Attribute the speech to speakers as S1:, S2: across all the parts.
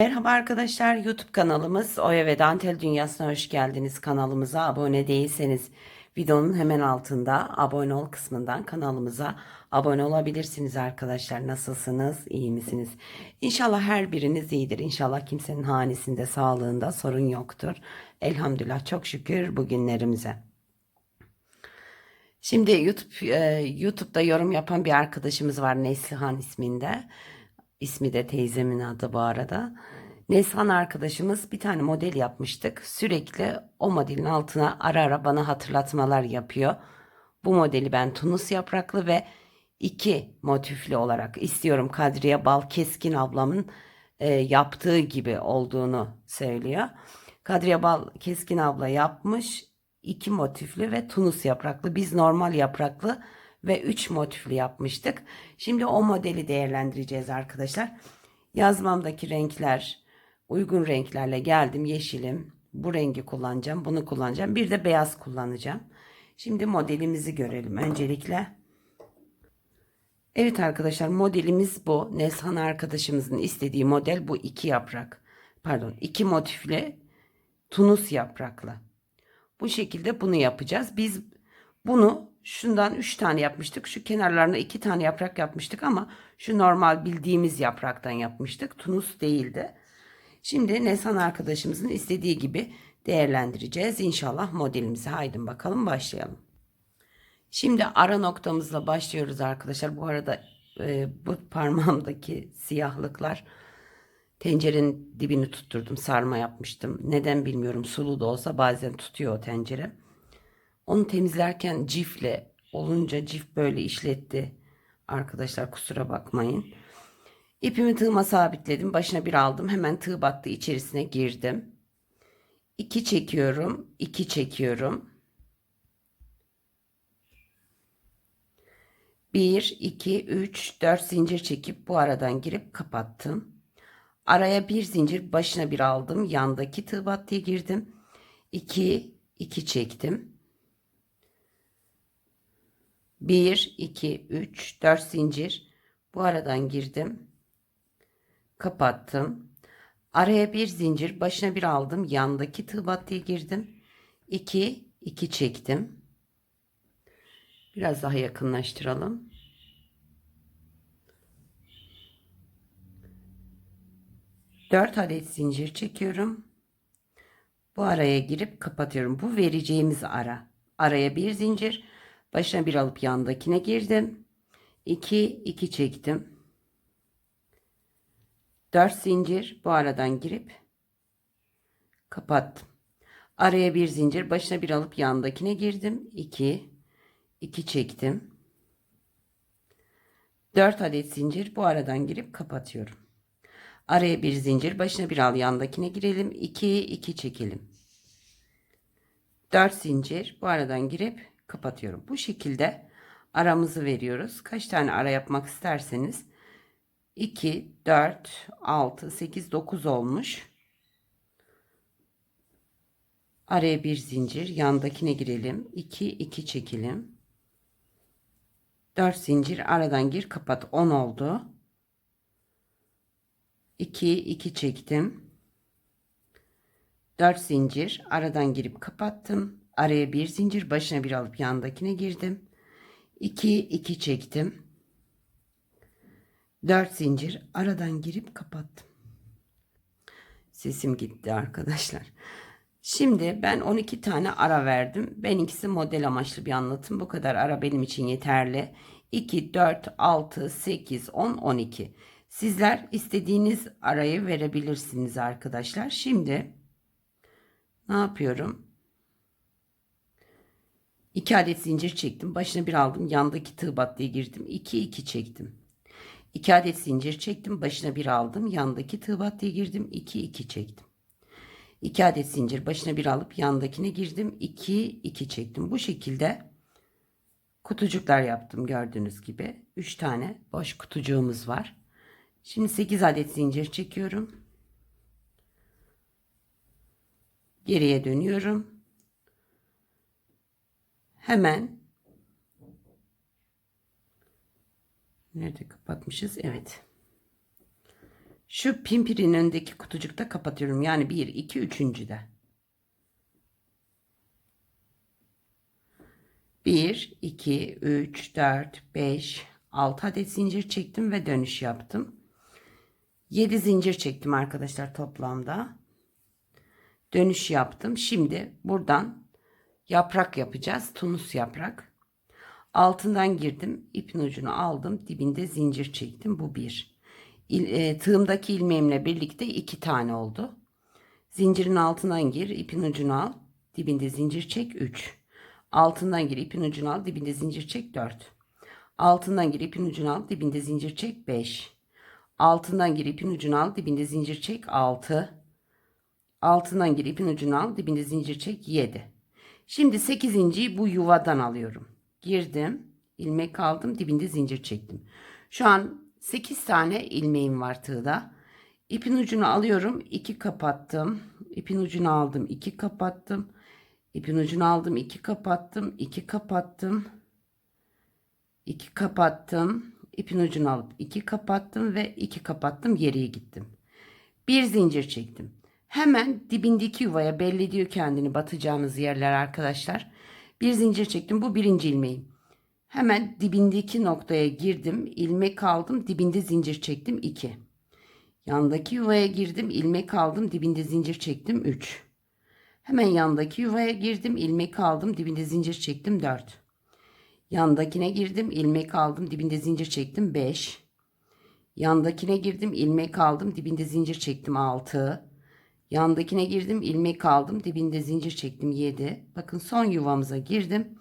S1: Merhaba arkadaşlar YouTube kanalımız Oya ve Dantel Dünyası'na hoş geldiniz. Kanalımıza abone değilseniz videonun hemen altında abone ol kısmından kanalımıza abone olabilirsiniz arkadaşlar. Nasılsınız? İyi misiniz? İnşallah her biriniz iyidir. İnşallah kimsenin hanesinde sağlığında sorun yoktur. Elhamdülillah çok şükür bugünlerimize. Şimdi YouTube e, YouTube'da yorum yapan bir arkadaşımız var Neslihan isminde. İsmi de teyzemin adı bu arada. Neslihan arkadaşımız bir tane model yapmıştık. Sürekli o modelin altına ara ara bana hatırlatmalar yapıyor. Bu modeli ben Tunus yapraklı ve iki motifli olarak istiyorum. Kadriye Bal Keskin ablamın e, yaptığı gibi olduğunu söylüyor. Kadriye Bal Keskin abla yapmış iki motifli ve Tunus yapraklı. Biz normal yapraklı ve 3 motifli yapmıştık. Şimdi o modeli değerlendireceğiz arkadaşlar. Yazmamdaki renkler uygun renklerle geldim. Yeşilim. Bu rengi kullanacağım. Bunu kullanacağım. Bir de beyaz kullanacağım. Şimdi modelimizi görelim öncelikle. Evet arkadaşlar modelimiz bu. Neshan arkadaşımızın istediği model bu iki yaprak. Pardon iki motifli tunus yapraklı. Bu şekilde bunu yapacağız. Biz bunu şundan 3 tane yapmıştık. Şu kenarlarına 2 tane yaprak yapmıştık ama şu normal bildiğimiz yapraktan yapmıştık. Tunus değildi. Şimdi Nesan arkadaşımızın istediği gibi değerlendireceğiz. İnşallah modelimize haydi bakalım başlayalım. Şimdi ara noktamızla başlıyoruz arkadaşlar. Bu arada e, bu parmağımdaki siyahlıklar tencerenin dibini tutturdum. Sarma yapmıştım. Neden bilmiyorum. Sulu da olsa bazen tutuyor o tencere. Onu temizlerken cifle olunca cif böyle işletti. Arkadaşlar kusura bakmayın. İpimi tığıma sabitledim. Başına bir aldım. Hemen tığ battı içerisine girdim. 2 çekiyorum. 2 çekiyorum. 1, 2, 3, 4 zincir çekip bu aradan girip kapattım. Araya bir zincir başına bir aldım. Yandaki tığ battıya girdim. 2, 2 çektim. 1, 2, 3, 4 zincir. Bu aradan girdim. Kapattım. Araya bir zincir, başına bir aldım. Yandaki tığ battıya girdim. 2, 2 çektim. Biraz daha yakınlaştıralım. Dört adet zincir çekiyorum. Bu araya girip kapatıyorum. Bu vereceğimiz ara. Araya bir zincir. Başına bir alıp yandakine girdim. 2 2 çektim. 4 zincir bu aradan girip kapattım. Araya bir zincir başına bir alıp yandakine girdim. 2 2 çektim. 4 adet zincir bu aradan girip kapatıyorum. Araya bir zincir başına bir al yandakine girelim. 2 2 çekelim. 4 zincir bu aradan girip kapatıyorum. Bu şekilde aramızı veriyoruz. Kaç tane ara yapmak isterseniz 2, 4, 6, 8, 9 olmuş. Araya bir zincir yandakine girelim. 2, 2 çekelim. 4 zincir aradan gir kapat 10 oldu. 2, 2 çektim. 4 zincir aradan girip kapattım. Araya bir zincir başına bir alıp yandakine girdim. 2 2 çektim. 4 zincir aradan girip kapattım. Sesim gitti arkadaşlar. Şimdi ben 12 tane ara verdim. Benimkisi model amaçlı bir anlatım. Bu kadar ara benim için yeterli. 2, 4, 6, 8, 10, 12. Sizler istediğiniz arayı verebilirsiniz arkadaşlar. Şimdi ne yapıyorum? 2 adet zincir çektim. Başına bir aldım. Yandaki tığ battıya girdim. 2 2 çektim. 2 adet zincir çektim. Başına bir aldım. Yandaki tığ battıya girdim. 2 2 çektim. 2 adet zincir başına bir alıp yandakine girdim. 2 2 çektim. Bu şekilde kutucuklar yaptım gördüğünüz gibi. 3 tane boş kutucuğumuz var. Şimdi 8 adet zincir çekiyorum. Geriye dönüyorum hemen nerede kapatmışız? Evet. Şu pimpirin önündeki kutucukta kapatıyorum. Yani 1, 2, 3. de. 1, 2, 3, 4, 5, 6 adet zincir çektim ve dönüş yaptım. 7 zincir çektim arkadaşlar toplamda. Dönüş yaptım. Şimdi buradan yaprak yapacağız. Tunus yaprak. Altından girdim. ipin ucunu aldım. Dibinde zincir çektim. Bu bir. İl, e, tığımdaki ilmeğimle birlikte iki tane oldu. Zincirin altından gir. ipin ucunu al. Dibinde zincir çek. 3. Altından gir. ipin ucunu al. Dibinde zincir çek. 4. Altından gir. ipin ucunu al. Dibinde zincir çek. 5. Altından gir. ipin ucunu al. Dibinde zincir çek. 6. Altından gir. ipin ucunu al. Dibinde zincir çek. 7. Şimdi 8. bu yuvadan alıyorum. Girdim. ilmek aldım. Dibinde zincir çektim. Şu an 8 tane ilmeğim var tığda. İpin ucunu alıyorum. 2 kapattım. İpin ucunu aldım. 2 kapattım. İpin ucunu aldım. 2 kapattım. 2 kapattım. 2 kapattım. İpin ucunu alıp 2 kapattım ve 2 kapattım. Geriye gittim. Bir zincir çektim. Hemen dibindeki yuvaya belli ediyor kendini batacağınız yerler arkadaşlar. Bir zincir çektim. Bu birinci ilmeğim. Hemen dibindeki noktaya girdim. ilmek aldım. Dibinde zincir çektim. 2. Yandaki yuvaya girdim. ilmek aldım. Dibinde zincir çektim. 3. Hemen yandaki yuvaya girdim. ilmek aldım. Dibinde zincir çektim. 4. Yandakine girdim. ilmek aldım. Dibinde zincir çektim. 5. Yandakine girdim. ilmek aldım. Dibinde zincir çektim. 6. Yandakine girdim. ilmek aldım. Dibinde zincir çektim. 7. Bakın son yuvamıza girdim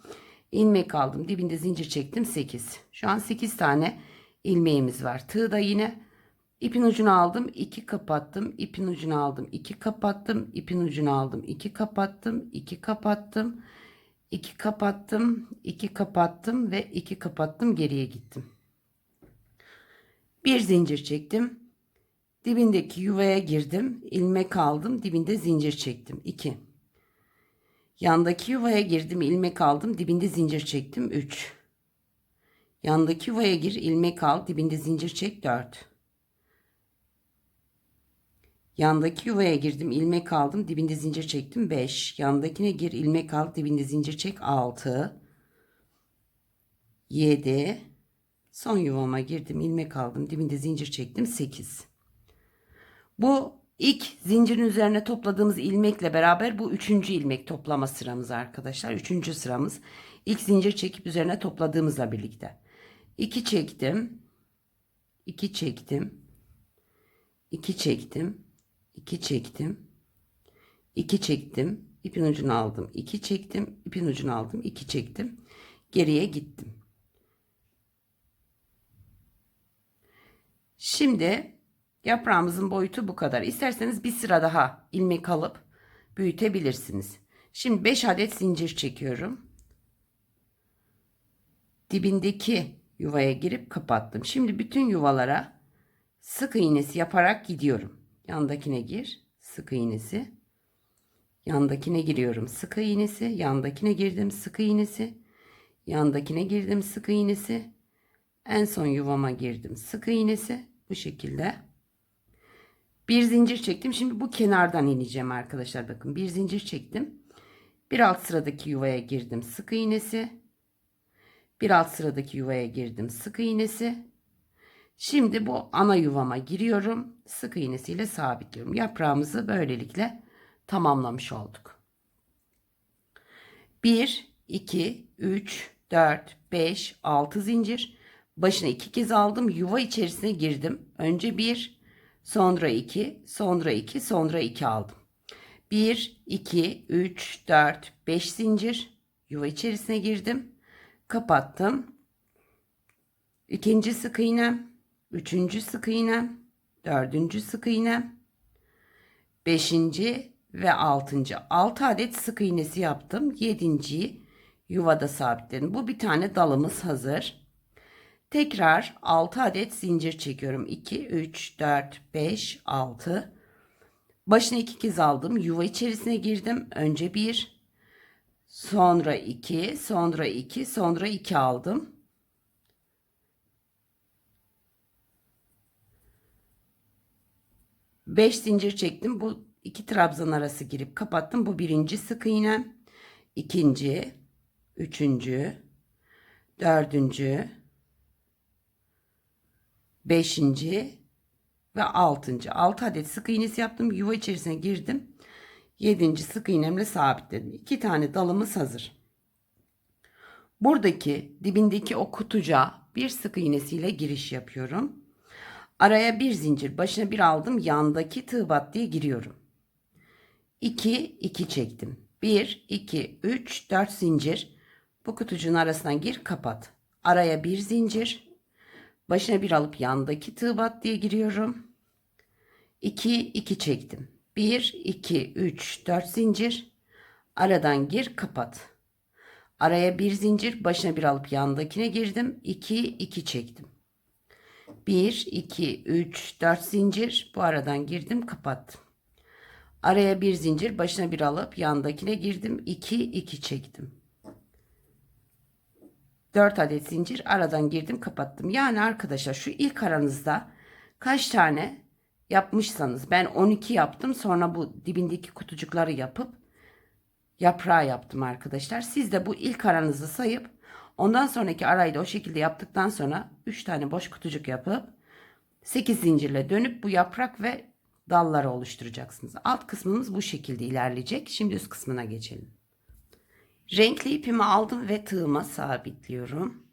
S1: ilmek aldım. Dibinde zincir çektim 8. Şu an 8 tane ilmeğimiz var. Tığ da yine ipin ucunu aldım. 2 kapattım. ipin ucunu aldım. 2 kapattım. ipin ucunu aldım. 2 kapattım. 2 kapattım. 2 kapattım. 2 kapattım ve 2 kapattım. Geriye gittim. Bir zincir çektim. Dibindeki yuvaya girdim. ilmek aldım. Dibinde zincir çektim. 2 Yandaki yuvaya girdim, ilmek aldım, dibinde zincir çektim 3. Yandaki yuvaya gir, ilmek al, dibinde zincir çek 4. Yandaki yuvaya girdim, ilmek aldım, dibinde zincir çektim 5. Yandakine gir, ilmek al, dibinde zincir çek 6. 7. Son yuvama girdim, ilmek aldım, dibinde zincir çektim 8. Bu İlk zincirin üzerine topladığımız ilmekle beraber bu üçüncü ilmek toplama sıramız arkadaşlar. Üçüncü sıramız ilk zincir çekip üzerine topladığımızla birlikte. 2 çektim. 2 çektim. 2 çektim. 2 çektim. 2 çektim. İpin ucunu aldım. 2 çektim. İpin ucunu aldım. 2 çektim. Geriye gittim. Şimdi Yaprağımızın boyutu bu kadar. İsterseniz bir sıra daha ilmek alıp büyütebilirsiniz. Şimdi 5 adet zincir çekiyorum. Dibindeki yuvaya girip kapattım. Şimdi bütün yuvalara sık iğnesi yaparak gidiyorum. Yandakine gir, sık iğnesi. Yandakine giriyorum, sık iğnesi. Yandakine girdim, sık iğnesi. Yandakine girdim, sık iğnesi. En son yuvama girdim, sık iğnesi. Bu şekilde bir zincir çektim. Şimdi bu kenardan ineceğim arkadaşlar. Bakın bir zincir çektim. Bir alt sıradaki yuvaya girdim. Sık iğnesi. Bir alt sıradaki yuvaya girdim. Sık iğnesi. Şimdi bu ana yuvama giriyorum. Sık iğnesiyle sabitliyorum. Yaprağımızı böylelikle tamamlamış olduk. 1, 2, 3, 4, 5, 6 zincir. Başına iki kez aldım. Yuva içerisine girdim. Önce 1, Sonra 2, sonra 2, sonra 2 aldım. 1, 2, 3, 4, 5 zincir. Yuva içerisine girdim. Kapattım. İkinci sık iğnem. Üçüncü sık iğnem. Dördüncü sık iğnem. Beşinci ve altıncı. Altı adet sık iğnesi yaptım. Yedinciyi yuvada sabitledim. Bu bir tane dalımız hazır. Tekrar 6 adet zincir çekiyorum. 2, 3, 4, 5, 6. Başına 2 kez aldım. Yuva içerisine girdim. Önce 1, sonra 2, sonra 2, sonra 2 aldım. 5 zincir çektim. Bu iki trabzan arası girip kapattım. Bu birinci sık iğnem. ikinci, üçüncü, dördüncü, beşinci ve altıncı. Altı adet sık iğnesi yaptım. Yuva içerisine girdim. Yedinci sık iğnemle sabitledim. İki tane dalımız hazır. Buradaki dibindeki o kutucuğa bir sık iğnesiyle giriş yapıyorum. Araya bir zincir başına bir aldım yandaki tığ battıya giriyorum. 2 2 çektim. 1 2 3 4 zincir. Bu kutucuğun arasından gir kapat. Araya bir zincir. Başına bir alıp yandaki tığ battıya giriyorum. 2 2 çektim. 1 2 3 4 zincir. Aradan gir kapat. Araya bir zincir başına bir alıp yandakine girdim. 2 2 çektim. 1 2 3 4 zincir bu aradan girdim kapattım. Araya bir zincir başına bir alıp yandakine girdim. 2 2 çektim. 4 adet zincir aradan girdim kapattım. Yani arkadaşlar şu ilk aranızda kaç tane yapmışsanız ben 12 yaptım. Sonra bu dibindeki kutucukları yapıp yaprağı yaptım arkadaşlar. Siz de bu ilk aranızı sayıp ondan sonraki arayı da o şekilde yaptıktan sonra 3 tane boş kutucuk yapıp 8 zincirle dönüp bu yaprak ve dalları oluşturacaksınız. Alt kısmımız bu şekilde ilerleyecek. Şimdi üst kısmına geçelim. Renkli ipimi aldım ve tığıma sabitliyorum.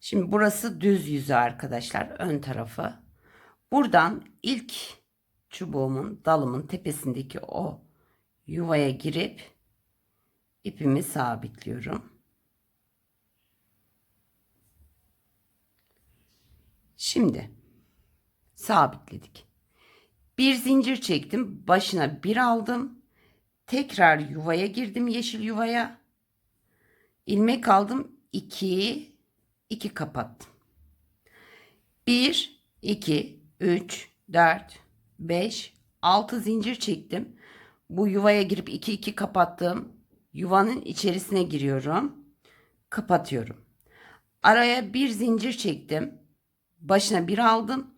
S1: Şimdi burası düz yüzü arkadaşlar. Ön tarafı. Buradan ilk çubuğumun dalımın tepesindeki o yuvaya girip ipimi sabitliyorum. Şimdi sabitledik. Bir zincir çektim. Başına bir aldım. Tekrar yuvaya girdim yeşil yuvaya. ilmek aldım. 2 2 kapattım. 1 2 3 4 5 6 zincir çektim. Bu yuvaya girip 2 2 kapattım. Yuvanın içerisine giriyorum. Kapatıyorum. Araya bir zincir çektim. Başına bir aldım.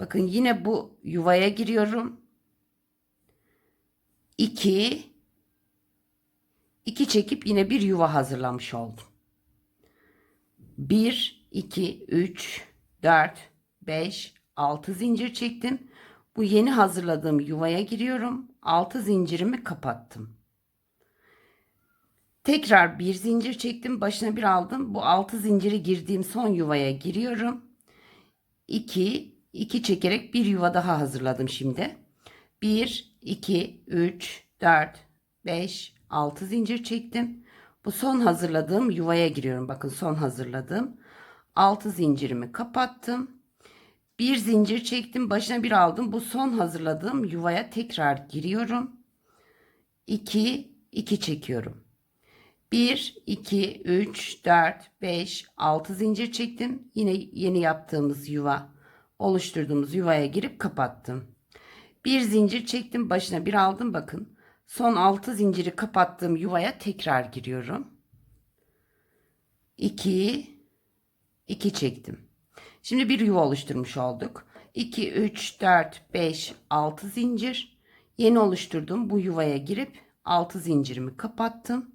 S1: Bakın yine bu yuvaya giriyorum. 2 2 çekip yine bir yuva hazırlamış oldum. 1 2 3 4 5 6 zincir çektim. Bu yeni hazırladığım yuvaya giriyorum. 6 zincirimi kapattım. Tekrar bir zincir çektim. Başına bir aldım. Bu 6 zinciri girdiğim son yuvaya giriyorum. 2 2 çekerek bir yuva daha hazırladım şimdi. 1 2 3 4 5 6 zincir çektim. Bu son hazırladığım yuvaya giriyorum. Bakın son hazırladığım 6 zincirimi kapattım. Bir zincir çektim. Başına bir aldım. Bu son hazırladığım yuvaya tekrar giriyorum. 2 2 çekiyorum. 1 2 3 4 5 6 zincir çektim. Yine yeni yaptığımız yuva oluşturduğumuz yuvaya girip kapattım. Bir zincir çektim. Başına bir aldım. Bakın. Son 6 zinciri kapattığım yuvaya tekrar giriyorum. 2 2 çektim. Şimdi bir yuva oluşturmuş olduk. 2 3 4 5 6 zincir. Yeni oluşturduğum bu yuvaya girip 6 zincirimi kapattım.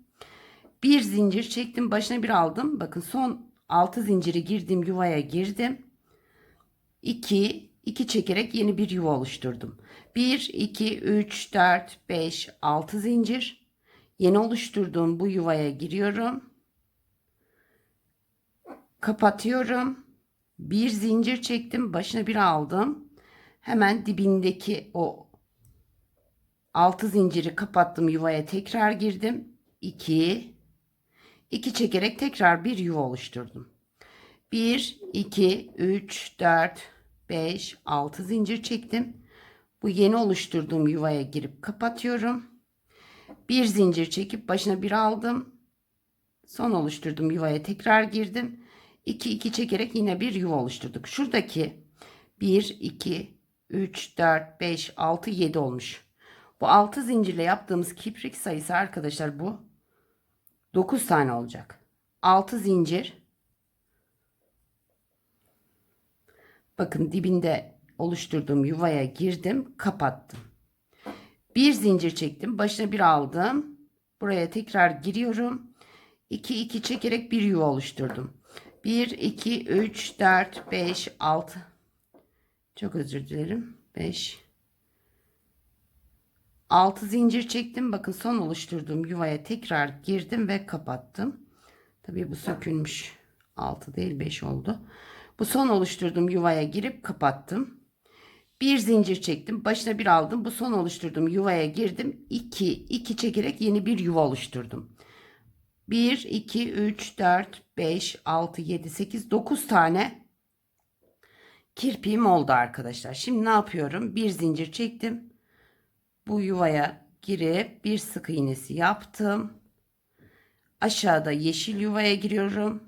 S1: Bir zincir çektim. Başına bir aldım. Bakın son 6 zinciri girdiğim yuvaya girdim. 2 2 çekerek yeni bir yuva oluşturdum. 1 2 3 4 5 6 zincir. Yeni oluşturduğum bu yuvaya giriyorum. Kapatıyorum. Bir zincir çektim. Başına bir aldım. Hemen dibindeki o 6 zinciri kapattım yuvaya tekrar girdim. 2 2 çekerek tekrar bir yuva oluşturdum. 1 2 3 4 5 6 zincir çektim. Bu yeni oluşturduğum yuvaya girip kapatıyorum. Bir zincir çekip başına bir aldım. Son oluşturduğum yuvaya tekrar girdim. 2 2 çekerek yine bir yuva oluşturduk. Şuradaki 1 2 3 4 5 6 7 olmuş. Bu 6 zincirle yaptığımız kiprik sayısı arkadaşlar bu 9 tane olacak. 6 zincir. Bakın dibinde oluşturduğum yuvaya girdim, kapattım. Bir zincir çektim, başına bir aldım. Buraya tekrar giriyorum. 2 2 çekerek bir yuva oluşturdum. 1 2 3 4 5 6 Çok özür dilerim. 5 6 zincir çektim. Bakın son oluşturduğum yuvaya tekrar girdim ve kapattım. Tabii bu sökülmüş. 6 değil 5 oldu. Bu son oluşturduğum yuvaya girip kapattım. Bir zincir çektim. Başına bir aldım. Bu son oluşturduğum yuvaya girdim. 2 2 çekerek yeni bir yuva oluşturdum. 1 2 3 4 5 6 7 8 9 tane kirpiğim oldu arkadaşlar. Şimdi ne yapıyorum? Bir zincir çektim. Bu yuvaya girip bir sık iğnesi yaptım. Aşağıda yeşil yuvaya giriyorum.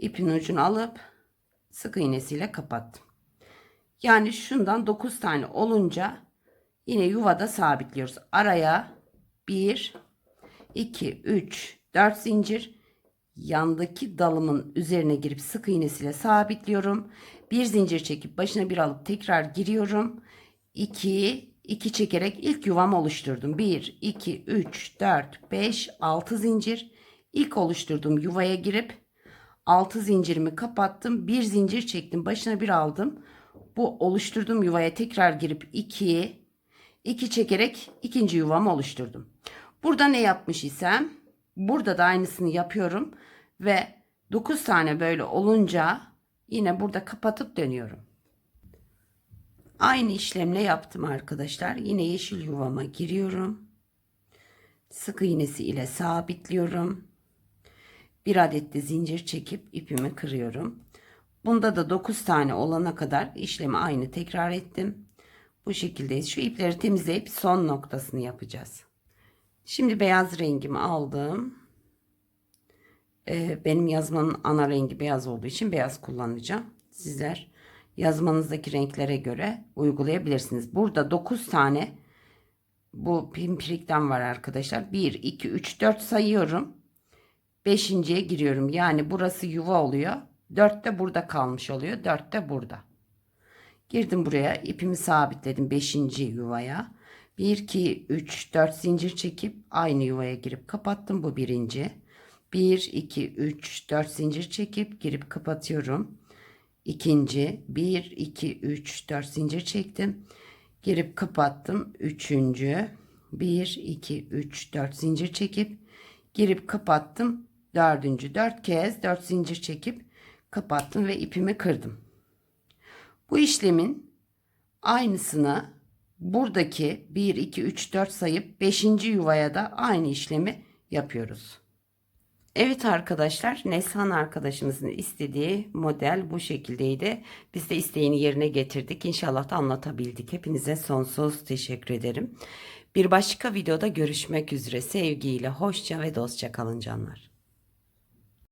S1: İpin ucunu alıp sık iğnesiyle kapattım. Yani şundan 9 tane olunca yine yuvada sabitliyoruz. Araya 1 2 3 4 zincir yandaki dalımın üzerine girip sık iğnesiyle sabitliyorum. Bir zincir çekip başına bir alıp tekrar giriyorum. 2 2 çekerek ilk yuvam oluşturdum. 1 2 3 4 5 6 zincir. İlk oluşturduğum yuvaya girip 6 zincirimi kapattım. Bir zincir çektim. Başına bir aldım. Bu oluşturduğum yuvaya tekrar girip 2 2 çekerek ikinci yuvamı oluşturdum. Burada ne yapmış isem burada da aynısını yapıyorum ve 9 tane böyle olunca yine burada kapatıp dönüyorum. Aynı işlemle yaptım arkadaşlar. Yine yeşil yuvama giriyorum. Sık iğnesi ile sabitliyorum. Bir adet de zincir çekip ipimi kırıyorum. Bunda da 9 tane olana kadar işlemi aynı tekrar ettim. Bu şekilde şu ipleri temizleyip son noktasını yapacağız. Şimdi beyaz rengimi aldım. Ee, benim yazmanın ana rengi beyaz olduğu için beyaz kullanacağım. Sizler yazmanızdaki renklere göre uygulayabilirsiniz. Burada 9 tane bu pimpirikten var arkadaşlar. 1, 2, 3, 4 sayıyorum. 5.ye giriyorum. Yani burası yuva oluyor. 4 de burada kalmış oluyor. 4 de burada. Girdim buraya. ipimi sabitledim 5. yuvaya. 1, 2, 3, 4 zincir çekip aynı yuvaya girip kapattım. Bu birinci. 1, 2, 3, 4 zincir çekip girip kapatıyorum. İkinci. 1, 2, 3, 4 zincir çektim. Girip kapattım. Üçüncü. 1, 2, 3, 4 zincir çekip girip kapattım. Dördüncü. 4 kez 4 zincir çekip kapattım ve ipimi kırdım. Bu işlemin aynısını buradaki 1, 2, 3, 4 sayıp 5. yuvaya da aynı işlemi yapıyoruz. Evet arkadaşlar Neshan arkadaşımızın istediği model bu şekildeydi. Biz de isteğini yerine getirdik. İnşallah da anlatabildik. Hepinize sonsuz teşekkür ederim. Bir başka videoda görüşmek üzere. Sevgiyle hoşça ve dostça kalın canlar.